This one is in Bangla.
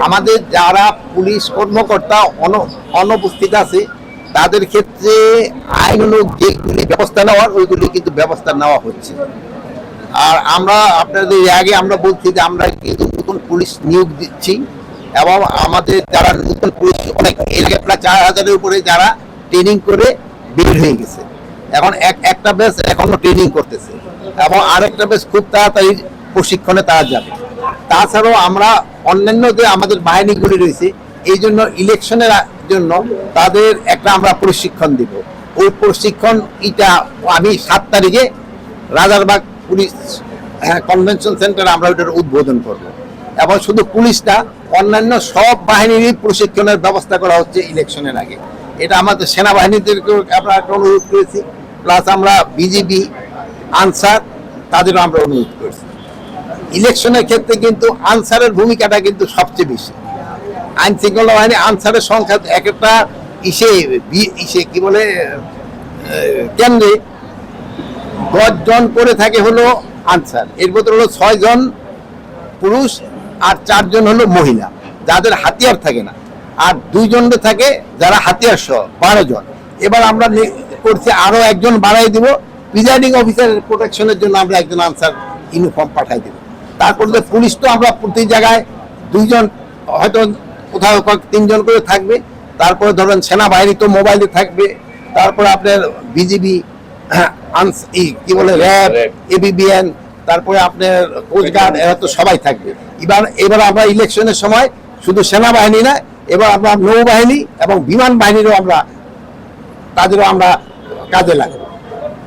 আমাদের যারা পুলিশ কর্মকর্তা অন- অনুপস্থিত আছে, তাদের ক্ষেত্রে আইনানুগ যেগুলি ব্যবস্থা নেওয়ার, ওইগুলি কিন্তু ব্যবস্থা নেওয়া হচ্ছে। আর আমরা আপনাদের আগে আমরা বলছি যে আমরা কিন্তু নতুন পুলিশ নিয়োগ দিচ্ছি এবং আমাদের যারা নতুন পুলিশ, অনেক আগে প্রায় চার হাজারের উপরে যারা ট্রেনিং করে বের হয়ে গেছে। এখন এক, একটা বেস এখনও ট্রেনিং করতেছে। এবং আরেকটা বেস খুব তাড়াতাড়ি প্রশিক্ষণে তারা যাবে। তাছাড়াও আমরা অন্যান্য যে আমাদের বাহিনীগুলি রয়েছে, এই জন্য ইলেকশনের জন্য তাদের একটা আমরা প্রশিক্ষণ দিব। ওই প্রশিক্ষণ এটা আমি সাত তারিখে রাজারবাগ পুলিশ কনভেনশন সেন্টারে আমরা ওইটার উদ্বোধন করব। এবং শুধু পুলিশটা, অন্যান্য সব বাহিনীরই প্রশিক্ষণের ব্যবস্থা করা হচ্ছে ইলেকশনের আগে। এটা আমাদের সেনাবাহিনীদেরকেও আমরা একটা অনুরোধ করেছি, প্লাস আমরা বিজিবি, আনসার, তাদেরও আমরা অনুরোধ করেছি। ইলেকশনের ক্ষেত্রে কিন্তু আনসারের ভূমিকাটা কিন্তু সবচেয়ে বেশি। আইন শৃঙ্খলা বাহিনী আনসারের সংখ্যা এক একটা ইসে ইসে কি বলে কেন্দ্রে দশ জন করে থাকে হলো আনসার। এর ভিতরে হলো ছয় জন পুরুষ আর চারজন হলো মহিলা। যাদের হাতিয়ার থাকে না। আর দুইজন থাকে যারা হাতিয়ার সহ, বারো জন। এবার আমরা করছি আরও একজন বাড়াই দিব। প্রিজাইডিং অফিসারের প্রোটেকশনের জন্য আমরা একজন আনসার ইউনিফর্ম পাঠাই দিব। তারপর যে পুলিশ তো আমরা প্রতি জায়গায় দুইজন হয়তো কোথাও তিনজন করে থাকবে। তারপরে ধরেন সেনাবাহিনী তো মোবাইলে থাকবে। তারপরে আপনার বিজিবি কি বলে র্যাব। এবিবিএন তারপরে আপনার কোস্টগার্ড এরা তো সবাই থাকবে। এবার এবার আমরা ইলেকশনের সময় শুধু সেনাবাহিনী না এবার আমরা নৌবাহিনী এবং বিমান বাহিনীরও আমরা তাদেরও আমরা কাজে লাগাবো।